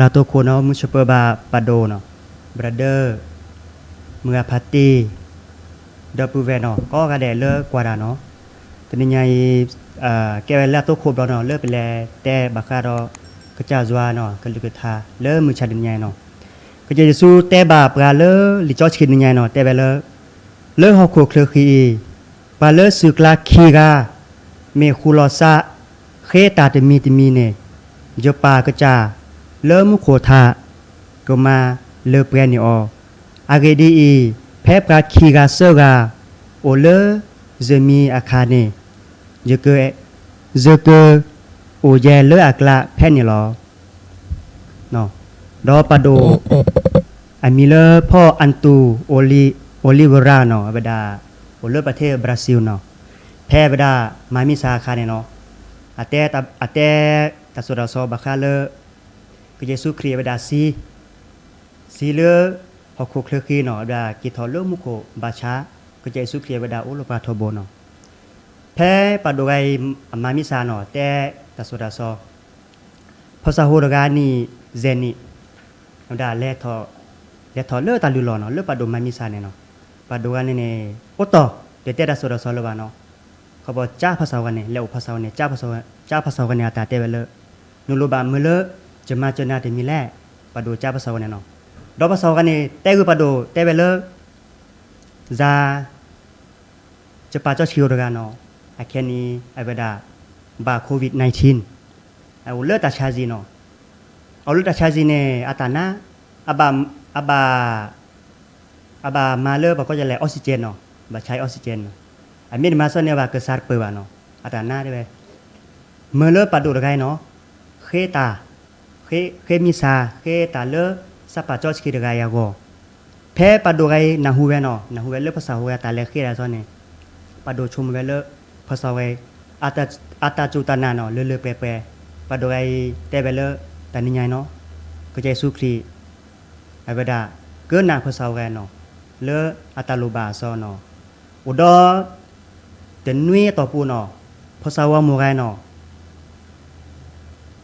la to ko no mu super ba pado no brother เดอร์เมื่อพัตตีเดปูเวเนาะก็กระเดเลิกกว่าดาเนาะตอนนี้ไงแกเวลาตัวโคบเนาะเลิกไปแล้วแต่บักคาดก็จะจัวเนาะก็ลึกทาเลิกมือชาดินไงเนาะก็จะสู้แต่บาปกาเลิกหลิจอชินไงเนาะแต่เวลาเลิกฮอกโคเคลคีปาเลิกสึกลาคีกาเมคูลอซาเคตาตมีตมีเนจปาก็จะ เลมโคทาก็มาเลเปรนิอออาเกดีอีแพปราคีราเซราโอเลเจมีอาคาเนเยเกเจเกโอแยเลอักละแพนิลอนอะดอปาโดอามิเลพ่ออันตูโอลิโอลิเวราเนาะบดาโอเลประเทศบราซิลเนาะแพบดามามิสาคาเนนออาเตตอาเตตาสุดาโซบาคาเล ก็เยซูคริสต์ดาซีซีเลือหกโคเคลคีหนอดากิทอเลมุโคบาชาก็เยซูคริสต์ดาโอโลปาทโบนอแพ้ปาดดูไกมามิซานอแต่ตาสุดาซอพอซาโฮรกานีเจนิดาเลทอเลทอเลือตาลุลอนอเลือปาดดูมามิซานเนาะปาดดูกันเนี่ยโอตอเดเตดาสุดาซอเลวานอขาบอกจ้าภาษาวันเนี่ยเลวภาษาวันเนี่ยจ้าภาษาจ้าภาษาวันเนี่ยตาเตเวเลนุโลบามเมเล จะมาจนนาเดมีแร่ประดูเจ้าปะเซาเนี่เนาะดอกปะเซากันนี่แต่คือปะดูแต่ไปเลิกจะจะปาเจ้าชิวดกันเนาะไอาแค่นี้ไอเวดาบาโควิด -19 ไอาเลือดตาชาจีเนาะเอาเลือดตาชาจีเนอาตานะอาบาอาบาอาบามาเลอร์บาก็จะแหลออกซิเจนเนาะบาใช้ออกซิเจนไอันมีมาส่วนเนี่ยบาเกิดซาร์เปอร์บาเนาะอาตานะได้ไหมเมื่อเลือดปะดูดกันเนาะเคตา เคเคมิซาเคตาเลอ sa pa church ki daga ya go phe pa do gai na hu we no na hu we le phasa hu ya ta le khi ra so ne pa do chum we le phasa we ata ata chu ta na no le le pe pe pa do gai te be le ta ni nyai no ko je su khri ai ba da ke na phasa we no le ata lu ba so no u do te nui to pu no phasa wa mu gai no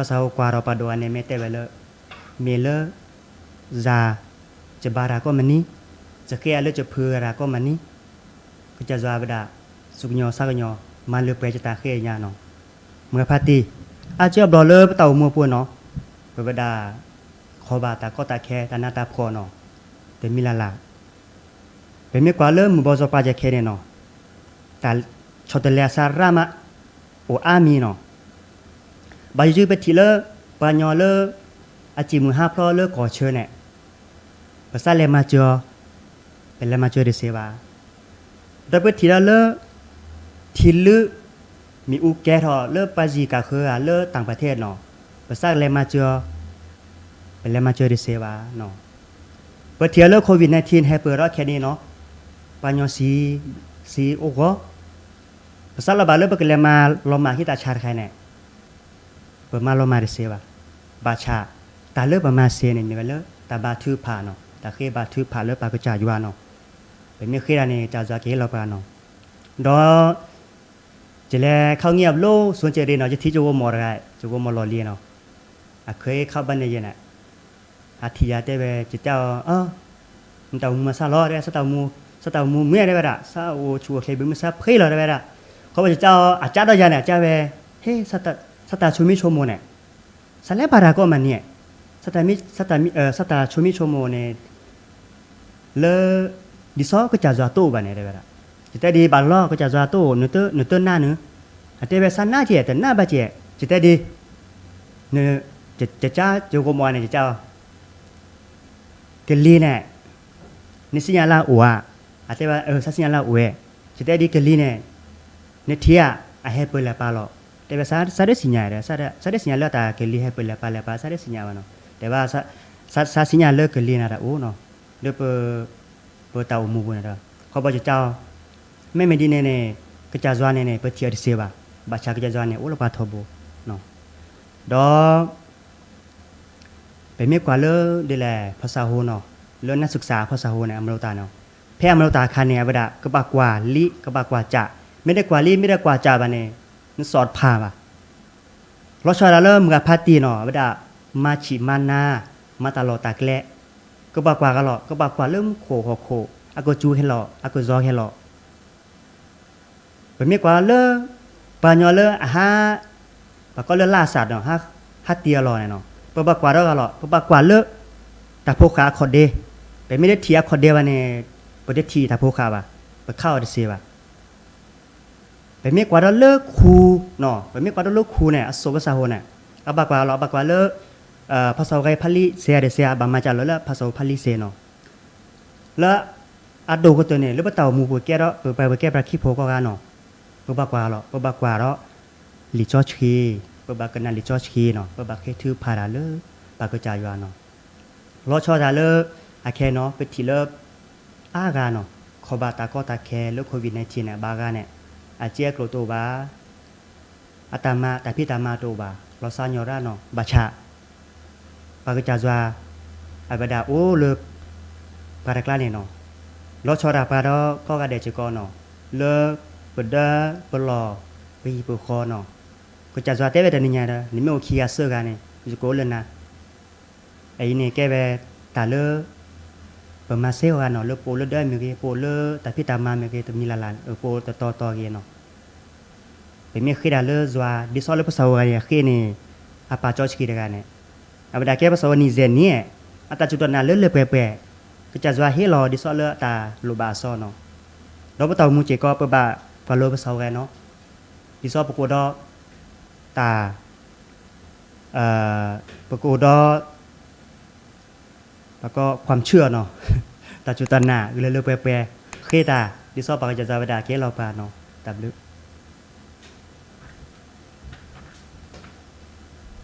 า pasau kuara padua ne mete ไวเล mela za จะบาราก็มันนี้จะแก่แล้วจะเพื่อราก็มันนี้ก็จะจาบดาสุกญอสักญอมันเลือไปจะตาเขยาเนาะเมื่อพาตีอาเจียบรอเลอเต่ามัวปัวเนาะเปิดาคอบาตาก็ตาแค่ตาหน้าตาพอเนาะแต่มีลาลาเป็นไม่กว่าเริ่มมือบอสปาจะแค่เนาะแต่ชดเลียสารามาโออามีเนาะ บายื้อไปทีเลอร์ปานยอเลอร์อาจิมือห้าพรอเลอร์ก่อเชิญเนี่ยภาษาเลมาเจอเป็นเลมาเจอเดเซวาดับเบิลอทีลเลอร์ทีลือมีอูแกทอเลอร์ปาจีกาเคอเลอร์ต่างประเทศเนาะภาษาเลมาเจอเป็นเลมาเจอเดเซวาเนาะเปิดเทียเลอร์โควิด -19 ให้เปิดรอแค่นี้เนาะปานยอซีซีโอ้โหภาษาละบาเลอร์เปิดเลมาลอมาที่ตาชาร์ใครเนี่ย pemalo mariseva bacha talo bamase ne nivelo tabatu pano takhe batu palo pakucha yuano peme khira ne chaza ke lo pano do jele khao ngiap lo sun che re no je thi jo mo ra jo mo lo li no a khoi khao ban ne ye na a thi ya te be je chao a mtau ma sa lo re sa tau mu sa tau mu me re ba da sa o chu khe be ma sa phe lo re ba da เขาบอกจะเจ้าอาจารย์ได้ยันอาจารย์เวเฮ้สัตว์ สตาชูมิโชโมเนี่ยสแลปาราโกมันเนี่ยสตามิสตามิเออสตาชูมิโชโมเนี่ยเลดิซอก็จะจาตู้บันเนี่ยได้เวลาจิตดีบาลอก็จะจาตู้นึกตัวนึกตัวหน้าเนื้ออันเตเวสันหน้าเจแต่หน้าบาเจจิตดีเนื้อจะจะจ้าจูโกมอนเนี่ยจะเจ้าเกลีเนี่ยนิสัยลาอัวอันเตเวเออสัญญาลาอัวจิตดีเกลีเนี่ยเนเทียอะเฮเปลปาลอ แต่ว่าซาซาได้สิญญาเด้ซาได้ซาได้สิญญาแล้วตาเกลีให้เปิดแล้วปาแล้วปาซาได้สิญญาว่าเนาะ แต่ว่าซะซะซะสิญญาเลิกกันลีนะดะโอ้เนาะเด้อเปอเปอเตาหมู่นะดะเขาบอกจะเจ้าไม่ไม่ดีแน่ๆก็จะจวนแน่ๆเปอเทียดเสียบ่บาชาก็จะจวนเนี่ยโอ้ละปาทบเนาะดอกไปมีกว่าเลอเดแลภาษาโฮเนาะเรื่องนักศึกษาภาษาโฮในอเมริกาเนาะแพ้อเมริกาคันเนี่ยบ่ดะก็บากว่าลิก็บากว่าจะไม่ได้กว่าลิไม่ได้กว่าจะบาเนี่ยมัน สอดพาบ่ะรถชอยเริ่มกับพาตีเนาะบดามาชิมานามาตลอดตากแลก็บอกกว่ากันหรอก็บอกกว่าเริ่มโขโขโขอากูจูเฮลออากูซอเฮลอเป็นมีกว่าเลอปานยอเลออาฮาปะก็เลอล่าสัตว์เนาะฮะฮัตเตียรอเนาะปะบอกกว่าเรากันหรอปะบอกกว่าเลอตาโพขาขอดเดเป็นไม่ได้เทียขอดเดวันเนี่ยประเทศทีตาโพขาบ่ะไปเข้าเดเซบ่ะ ไปมีกว่าเราเลิกคูเนาะไปมีกว่าเราเลิกคูเนี่ยอโศกสาโหเนี่ยเอาบักว่าเราบักว่าเลิกเอ่อภาษาไกพลีเสียเดเสียบามาจาแล้วภาษาพลีเซเนาะแล้วอะโดก็ตัวเนี่ยหรือว่าเต่ามู่ปแก่เราเปิดไปแก่ประคิโพก็กันเนาะเปบักว่าเราเปบักว่าเราลิจอชีเปิดบักกันนะลิจอชีเนาะเปบักเคถือพาราเลปากกจายว่าเนาะรอชอดาเลิกอะแค่เนาะไปทีเลิกอากาเนาะขอบาตาก็ตาแคแล้วโควิด19เนี่ยบากาเนี่ย อาเจียกโลโตบาอาตามาแต่พี่ตามาโตบาเราซานยอราเนาะบาชะปากจาจวาอาบดาโอเลกปารักลาเนี่ยเนาะเราชอราปาดอก็กะเดจกอเนาะเลกปดาปลอปีปคอเนาะก็จาจวาเตเวดานิญาดานิเมโอคียาเซกาเนี่ยจุโกเลนะไอ้นี่แกเวตาเลเ ปมาเซลกันเนาะเลือโปเลได้เมเกี้โปเลแต่พี่ตามมาเมื่อกี้ตมีลาลานเออโปต่ต่อต่อเกเนาะเป็นเมื่อคิดาเลือจวาดิซอเลือดผสมกันอาวายขี้นี่อาปาจอชกีดกันเนี่ยอาบดาแกปสมนี่เซนี่อัตจุดตอนาเลเลเปแปก็จะจวาเฮลอดิซอเลือดตาลูบาซอเนาะเราปตอมูเจก็เปบะฟาโลผสมกันเนาะดิซอปกูดอตาเอ่อปกูดอ แล้วก็ความเชื่อเนาะตาจุตันนาเลยเลยแปรๆเคตาดิซอปากจะจาวดาเคเราปาเนาะตับลึก